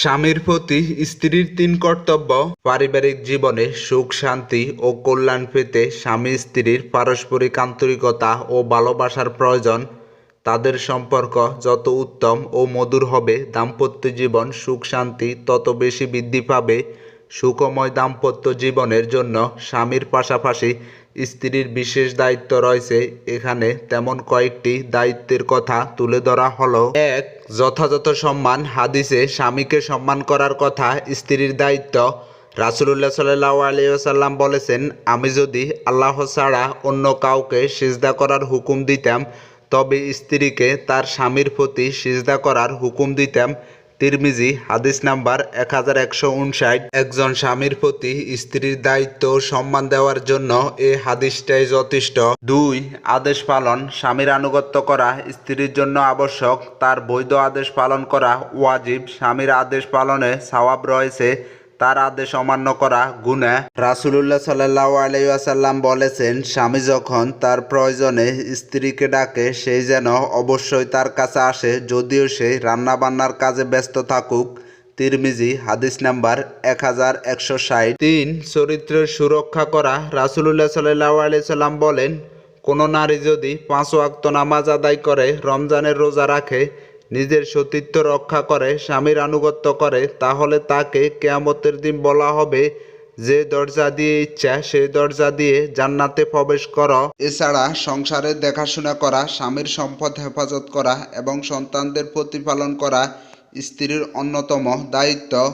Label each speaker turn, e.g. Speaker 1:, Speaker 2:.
Speaker 1: স্বামীর প্রতি স্ত্রীর তিন কর্তব্য, পারিবারিক জীবনে সুখ, শান্তি ও কল্যাণ পেতে স্বামী স্ত্রীর পারস্পরিক আন্তরিকতা ও ভালোবাসার প্রয়োজন। তাদের সম্পর্ক যত উত্তম ও মধুর হবে, দাম্পত্য জীবন সুখ, শান্তি তত বেশি বৃদ্ধি পাবে। সুখময় দাম্পত্য জীবনের জন্য স্বামীর পাশাপাশি স্ত্রীর বিশেষ দায়িত্ব রয়েছে। এখানে তেমন কয়েকটি দায়িত্বের কথা তুলে ধরা হলো। এক, যথাযথ সম্মান। হাদিসে স্বামীকে সম্মান করার কথা স্ত্রীর দায়িত্ব। রাসুলুল্লাহ সাল্লাহ আলিয়াল্লাম বলেছেন, আমি যদি আল্লাহ ছাড়া অন্য কাউকে সিজদা করার হুকুম দিতাম, তবে স্ত্রীকে তার স্বামীর প্রতি সিজদা করার হুকুম দিতাম। তিরমিজি, হাদিস নাম্বার এক হাজার একশো উনষাট একজন স্বামীর প্রতি স্ত্রীর দায়িত্ব সম্মান দেওয়ার জন্য এ হাদিসটাই যথেষ্ট। দুই, আদেশ পালন। স্বামীর আনুগত্য করা স্ত্রীর জন্য আবশ্যক। তার বৈধ আদেশ পালন করা ওয়াজিব। স্বামীর আদেশ পালনে সওয়াব রয়েছে তার আদেশ অমান্য করা গুণা রাসুলুল্লাহ সাল্লাহ আলাইসাল্লাম বলেছেন, স্বামী যখন তার প্রয়োজনে স্ত্রীকে ডাকে সেই যেন অবশ্যই তার কাছে আসে, যদিও সে রান্না বান্নার কাজে ব্যস্ত থাকুক। তিরমিজি, হাদিস নাম্বার এক হাজার একশো ষাট। তিন, চরিত্রের সুরক্ষা করা। রাসুলুল্লাহ সাল্লাহ আলাইসাল্লাম বলেন, কোনো নারী যদি পাঁচ ওয়াক্ত নামাজ আদায় করে, রমজানের রোজা রাখে নিজের সতীত্ব রক্ষা করে, স্বামীর আনুগত্য করে, তাহলে তাকে কেয়ামতের দিন বলা হবে, যে দরজা দিয়ে ইচ্ছা, সেই দরজা দিয়ে জান্নাতে প্রবেশ কর। এছাড়া সংসারের দেখাশোনা করা, স্বামীর সম্পদ হেফাজত করা এবং সন্তানদের প্রতিপালন করা স্ত্রীর অন্যতম দায়িত্ব।